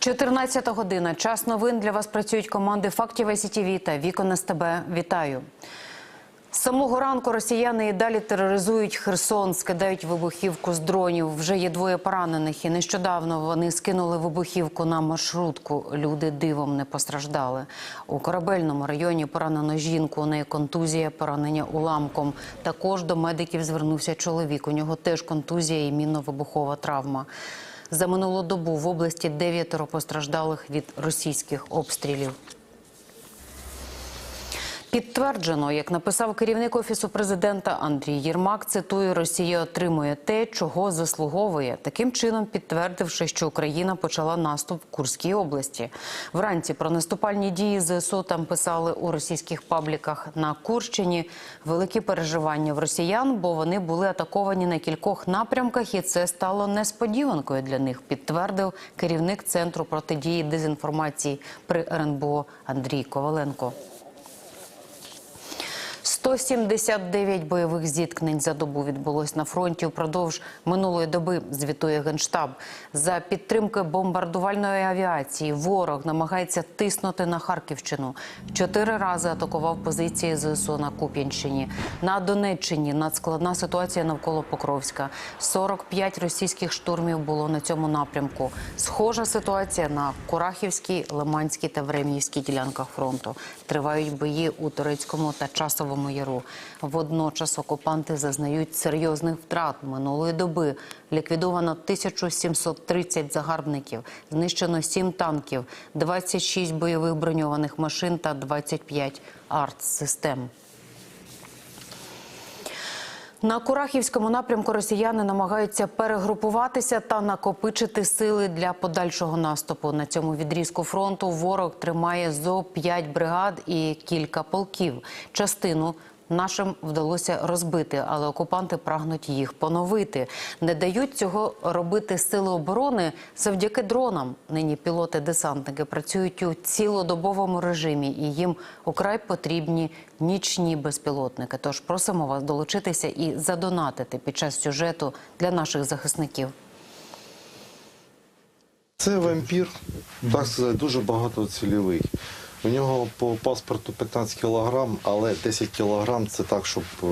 14 година. Час новин для вас працюють команди фактів СІТВ та Вікон СТБ. Вітаю. З самого ранку росіяни і далі тероризують Херсон, скидають вибухівку з дронів. Вже є двоє поранених. І нещодавно вони скинули вибухівку на маршрутку. Люди дивом не постраждали. У корабельному районі поранено жінку. У неї контузія, поранення уламком. Також до медиків звернувся чоловік. У нього теж контузія і мінно-вибухова травма. За минулу добу в області дев'ятеро постраждалих від російських обстрілів. Підтверджено, як написав керівник офісу президента Андрій Єрмак, цитую, Росія отримує те, чого заслуговує. Таким чином підтвердивши, що Україна почала наступ в Курській області. Вранці про наступальні дії ЗСУ там писали у російських пабліках на Курщині. Великі переживання в росіян, бо вони були атаковані на кількох напрямках, і це стало несподіванкою для них. Підтвердив керівник центру протидії дезінформації при РНБО Андрій Коваленко. 179 бойових зіткнень за добу відбулось на фронті упродовж минулої доби. Звітує генштаб за підтримки бомбардувальної авіації. Ворог намагається тиснути на Харківщину. Чотири рази атакував позиції ЗСУ на Куп'янщині. На Донеччині надскладна ситуація навколо Покровська. 45 російських штурмів було на цьому напрямку. Схожа ситуація на Курахівській, Лиманській та Времівській ділянках фронту. Тривають бої у Турецькому та Часовому Яру. Водночас окупанти зазнають серйозних втрат минулої доби. Ліквідовано 1730 загарбників, знищено 7 танків, 26 бойових броньованих машин та 25 артсистем. На Курахівському напрямку росіяни намагаються перегрупуватися та накопичити сили для подальшого наступу. На цьому відрізку фронту ворог тримає зо 5 бригад і кілька полків. Частину нашим вдалося розбити, але окупанти прагнуть їх поновити. Не дають цього робити сили оборони завдяки дронам. Нині пілоти-десантники працюють у цілодобовому режимі, і їм украй потрібні нічні безпілотники. Тож просимо вас долучитися і задонатити під час сюжету для наших захисників. Це вампір, так сказати, дуже багатоцільовий. У нього по паспорту 15 кілограм, але 10 кілограм це так, щоб е,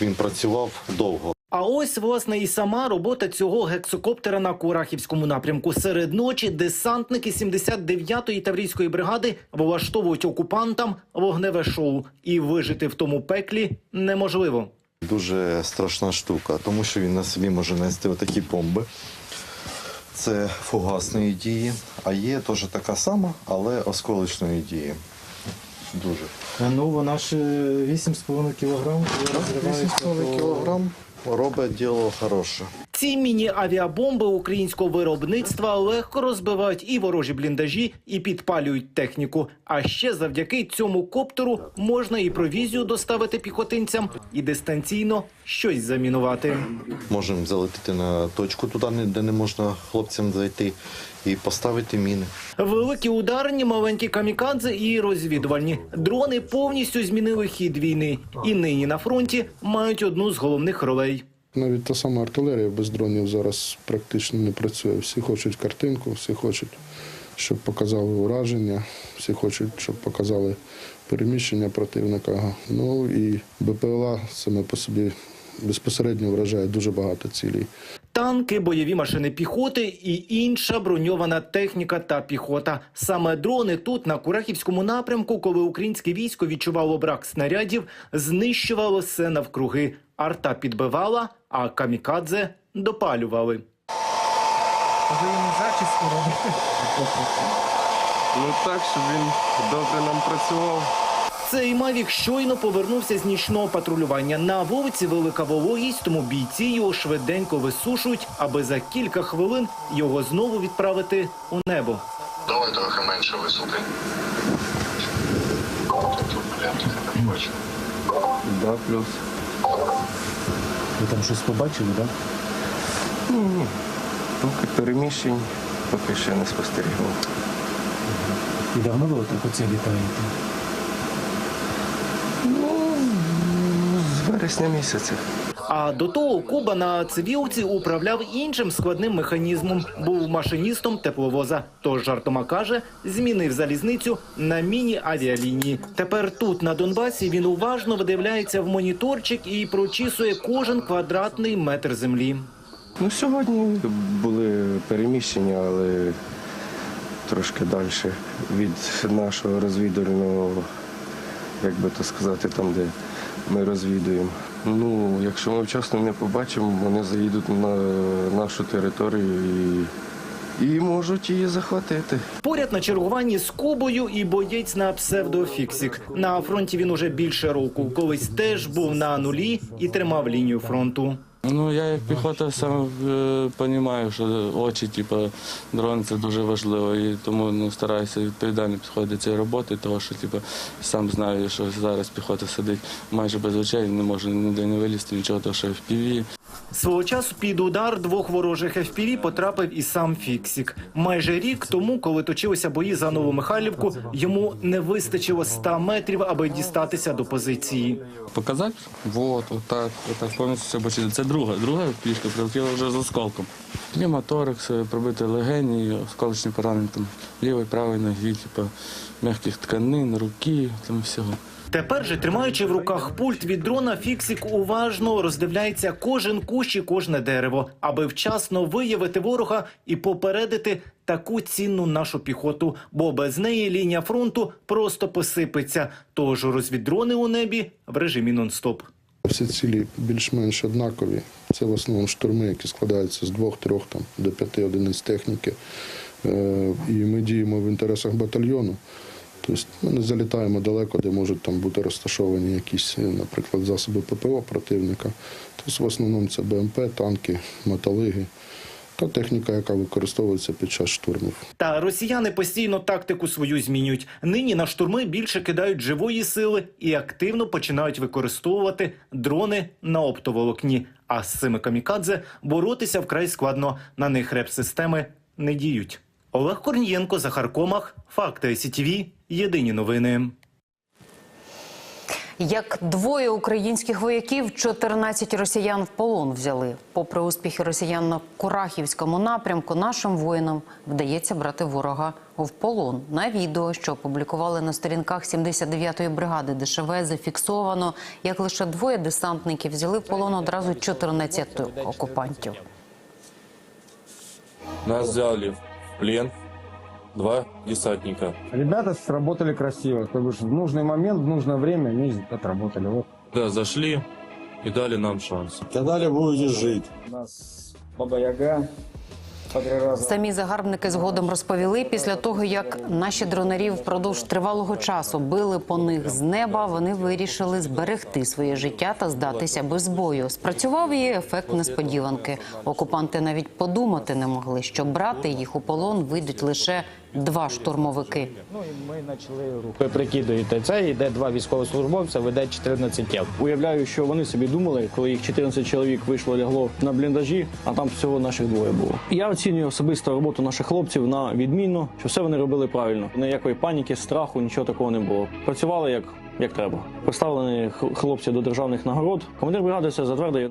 він працював довго. А ось власне і сама робота цього гексокоптера на Курахівському напрямку. Серед ночі десантники 79-ї таврійської бригади влаштовують окупантам вогневе шоу, і вижити в тому пеклі неможливо. Дуже страшна штука, тому що він на собі може нести отакі бомби. Це фугасної дії, а є теж така сама, але осколочної дії. Дуже. Ну, вона ж 8,5 кілограм. 8,5 кілограм робить діло хороше. Ці міні-авіабомби українського виробництва легко розбивають і ворожі бліндажі, і підпалюють техніку. А ще завдяки цьому коптеру можна і провізію доставити піхотинцям, і дистанційно щось замінувати. Можемо залетіти на точку туди, де не можна хлопцям зайти, і поставити міни. Великі ударні, маленькі камікадзе і розвідувальні дрони повністю змінили хід війни, і нині на фронті мають одну з головних ролей. Навіть та сама артилерія без дронів зараз практично не працює. Всі хочуть картинку, всі хочуть, щоб показали ураження, всі хочуть, щоб показали переміщення противника. Ну і БПЛА саме по собі безпосередньо вражає дуже багато цілей. Танки, бойові машини піхоти і інша броньована техніка та піхота. Саме дрони тут, на Курахівському напрямку, коли українське військо відчувало брак снарядів, знищувало все навкруги. Арта підбивала, а камікадзе допалювали. Ну так, щоб він добре нам працював. Цей Мавік щойно повернувся з нічного патрулювання. На вулиці велика вологість, тому бійці його швиденько висушують, аби за кілька хвилин його знову відправити у небо. Давай трохи менше висоти. Не. Да, плюс. Ви там щось побачили, так? Ні. Поки переміщень, поки ще не спостерігав. І давно ви так оце літаєте? Ну, з вересня місяця. А до того Куба на цивілці управляв іншим складним механізмом. Був машиністом тепловоза. Тож жартома каже, змінив залізницю на міні-авіалінії. Тепер тут на Донбасі він уважно видивляється в моніторчик і прочісує кожен квадратний метр землі. Ну, сьогодні були переміщення, але трошки далі від нашого розвідувального, як би то сказати, там, де ми розвідуємо. Ну, якщо ми вчасно не побачимо, вони заїдуть на нашу територію і, і можуть її захватити. Поряд на чергуванні з Кубою і боєць на псевдофіксік. На фронті він уже більше року. Колись теж був на нулі і тримав лінію фронту. Ну, я як піхота сам розумію, що очі, типу, дрон це дуже важливо. І тому ну, стараюся відповідально підходити до цієї роботи, тому що типу, сам знаю, що зараз піхота сидить майже без очей, не може ніде не вилізти, нічого, тому що в піві. Свого часу під удар двох ворожих FPV потрапив і сам Фіксік. Майже рік тому, коли точилися бої за Новомихайлівку, йому не вистачило 100 метрів, аби дістатися до позиції. Показати? Вот, отак, отак повністю все бачити. Це друга, друга пішка прилетіла вже з осколком. Пневмоторакс, пробити легені, осколочні поранення там лівої, правої ноги, типу, м'яких тканин, руки, там всього. Тепер же, тримаючи в руках пульт від дрона, Фіксік уважно роздивляється кожен кущ і кожне дерево, аби вчасно виявити ворога і попередити таку цінну нашу піхоту, бо без неї лінія фронту просто посипеться. Тож розвіддрони у небі в режимі нон-стоп. Всі цілі більш-менш однакові. Це в основному штурми, які складаються з двох-трьох до п'яти одиниць техніки. Е, І ми діємо в інтересах батальйону. Тобто ми не залітаємо далеко, де можуть там бути розташовані якісь, е, наприклад, засоби ППО противника. Тобто в основному це БМП, танки, мотолиги та техніка, яка використовується під час штурмів. Та росіяни постійно тактику свою змінюють. Нині на штурми більше кидають живої сили і активно починають використовувати дрони на оптоволокні. А з цими камікадзе боротися вкрай складно. На них реп-системи не діють. Олег Корнієнко, Захар Комах, Факти СІТВ, Єдині новини. Як двоє українських вояків, 14 росіян в полон взяли. Попри успіхи росіян на Курахівському напрямку, нашим воїнам вдається брати ворога в полон. На відео, що опублікували на сторінках 79-ї бригади ДШВ, зафіксовано, як лише двоє десантників взяли в полон одразу 14 окупантів. Нас взяли в плен два десантника. Ребята сработали красиво. То бишь в нужный момент, в нужное время они отработали. Вот. Да, зашли и дали нам шанс. У нас Баба Яга по три раза. Самі загарбники згодом розповіли, після того як наші дронарі впродовж тривалого часу били по них з неба, вони вирішили зберегти своє життя та здатися без бою. Спрацював і ефект несподіванки. Окупанти навіть подумати не могли, що брати їх у полон вийдуть лише два штурмовики. Ну і ми почали рух. Ви прикидуєте, це йде два військовослужбовця, веде 14 тіл. Уявляю, що вони собі думали, коли їх 14 чоловік вийшло лягло на бліндажі, а там всього наших двоє було. Я оцінюю особисто роботу наших хлопців на відмінно, що все вони робили правильно. Ніякої паніки, страху, нічого такого не було. Працювали як, як треба. Представлені х- хлопці до державних нагород. Командир бригади це затвердив.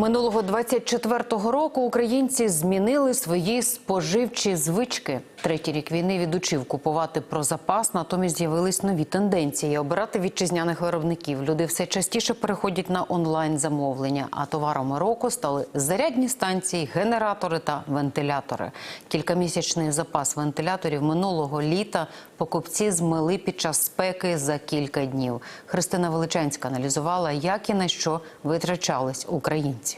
Минулого 24-го року українці змінили свої споживчі звички. Третій рік війни відучив купувати про запас, натомість з'явились нові тенденції обирати вітчизняних виробників. Люди все частіше переходять на онлайн замовлення. А товарами року стали зарядні станції, генератори та вентилятори. Кількамісячний запас вентиляторів минулого літа покупці змили під час спеки за кілька днів. Христина Величанська аналізувала, як і на що витрачались українці.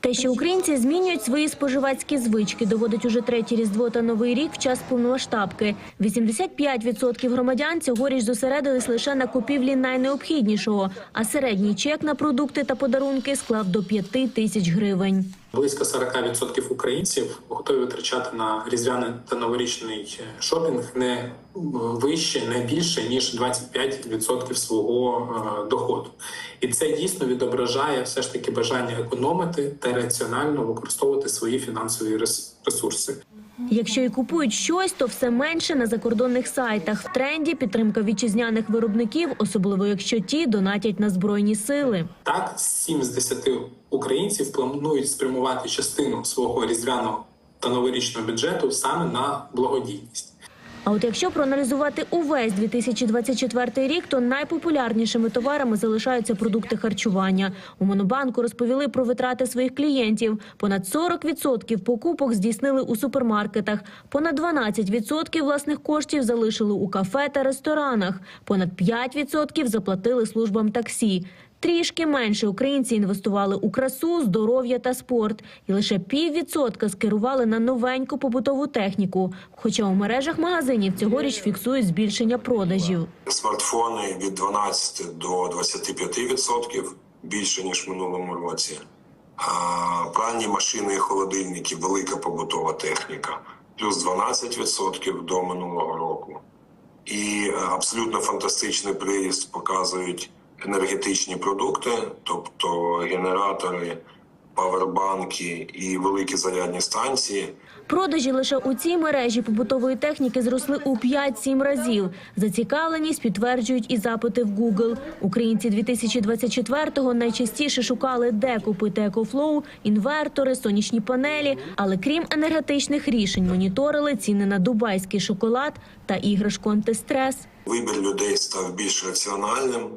Те, що українці змінюють свої споживацькі звички, доводить уже третє різдво та новий рік в час повномасштабки. 85% громадян цьогоріч зосередились лише на купівлі найнеобхіднішого, а середній чек на продукти та подарунки склав до 5 тисяч гривень. Близько 40% українців готові витрачати на різдвяний та новорічний е, шопінг не вище, не більше ніж 25% свого е, доходу, і це дійсно відображає все ж таки бажання економити та раціонально використовувати свої фінансові рес- ресурси. Якщо і купують щось, то все менше на закордонних сайтах. В тренді підтримка вітчизняних виробників, особливо якщо ті донатять на збройні сили. Так, 7 з 10 українців планують спрямувати частину свого різдвяного та новорічного бюджету саме на благодійність. А от якщо проаналізувати увесь 2024 рік, то найпопулярнішими товарами залишаються продукти харчування. У Монобанку розповіли про витрати своїх клієнтів. Понад 40% покупок здійснили у супермаркетах, понад 12% власних коштів залишили у кафе та ресторанах, понад 5% заплатили службам таксі. Трішки менше українці інвестували у красу, здоров'я та спорт, і лише піввідсотка скерували на новеньку побутову техніку. Хоча у мережах магазинів цьогоріч фіксують збільшення продажів. Смартфони від 12 до 25% більше, ніж в минулому році. Пральні машини і холодильники, велика побутова техніка, плюс 12% до минулого року. І е, абсолютно фантастичний приріст показують енергетичні продукти, тобто генератори, павербанки і великі зарядні станції. Продажі лише у цій мережі побутової техніки зросли у 5-7 разів. Зацікавленість підтверджують і запити в Google. Українці 2024-го найчастіше шукали, де купити екофлоу, інвертори, сонячні панелі. Але крім енергетичних рішень, моніторили ціни на дубайський шоколад та іграшку антистрес. Вибір людей став більш раціональним.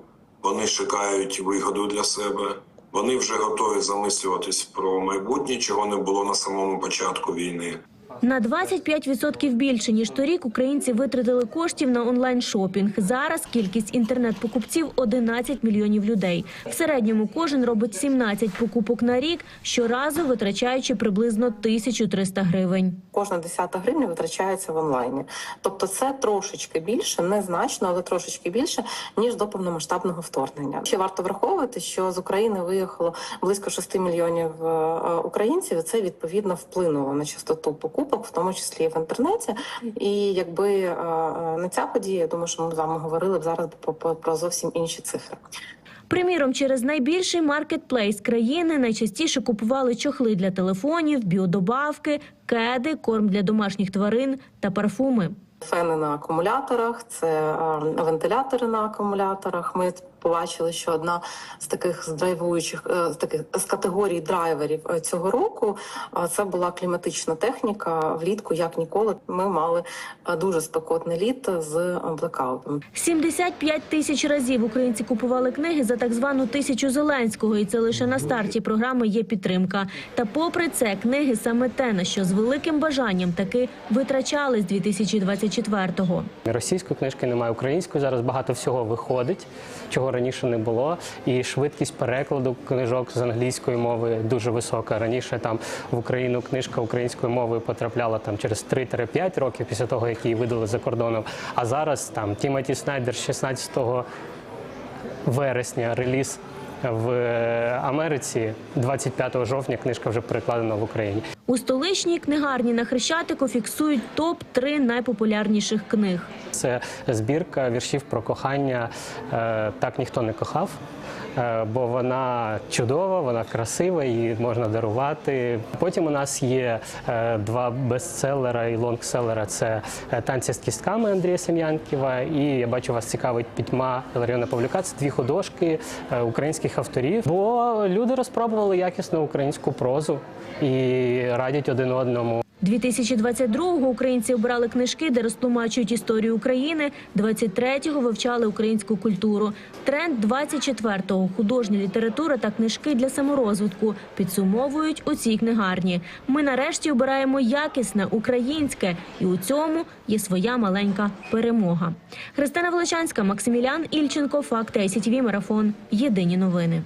Вони шукають вигоду для себе. Вони вже готові замислюватись про майбутнє, чого не було на самому початку війни. На 25% більше ніж торік українці витратили коштів на онлайн-шопінг. Зараз кількість інтернет-покупців 11 мільйонів людей. В середньому кожен робить 17 покупок на рік, щоразу витрачаючи приблизно 1300 гривень. Кожна десята гривня витрачається в онлайні. Тобто це трошечки більше, незначно, але трошечки більше, ніж до повномасштабного вторгнення. Ще варто враховувати, що з України виїхало близько 6 мільйонів е, українців. і Це відповідно вплинуло на частоту покупок, в тому числі і в інтернеті. І якби е, е, не ця подія, я думаю, що ми з вами говорили б зараз про, про, про зовсім інші цифри. Приміром, через найбільший маркетплейс країни найчастіше купували чохли для телефонів, біодобавки, кеди, корм для домашніх тварин та парфуми. Фени на акумуляторах, це е, вентилятори на акумуляторах. Ми побачили, що одна з таких з драйвуючих е, з таких з категорій драйверів е, цього року це була кліматична техніка. Влітку як ніколи. Ми мали е, дуже спекотне літо з блекаутом. 75 тисяч разів українці купували книги за так звану тисячу Зеленського, і це лише на старті програми є підтримка. Та попри це, книги саме те, на що з великим бажанням таки витрачали з 2024-го. Російської книжки немає, української зараз багато всього виходить, чого раніше не було. І швидкість перекладу книжок з англійської мови дуже висока. Раніше там в Україну книжка українською мовою потрапляла там через 3-5 років після того, як її видали за кордоном. А зараз там Тімоті Снайдер 16 вересня реліз в Америці. 25 жовтня книжка вже перекладена в Україні. У столичній книгарні на Хрещатику фіксують топ-3 найпопулярніших книг. Це збірка віршів про кохання е, так ніхто не кохав. Е, Бо вона чудова, вона красива, її можна дарувати. Потім у нас є е, два бестселера і лонгселера. Це е, танці з кістками Андрія Сем'янківа. І я бачу, вас цікавить пітьма Іларіона Павлюка. Це дві художки українських авторів. Бо люди розпробували якісну українську прозу і радять один одному. 2022-го українці обрали книжки, де розтлумачують історію України. 23-го вивчали українську культуру. Тренд 24-го – художня література та книжки для саморозвитку. Підсумовують у цій книгарні. Ми нарешті обираємо якісне українське, і у цьому є своя маленька перемога. Христина Величанська, Максимілян Ільченко, Факти ICTV, Марафон. Єдині новини.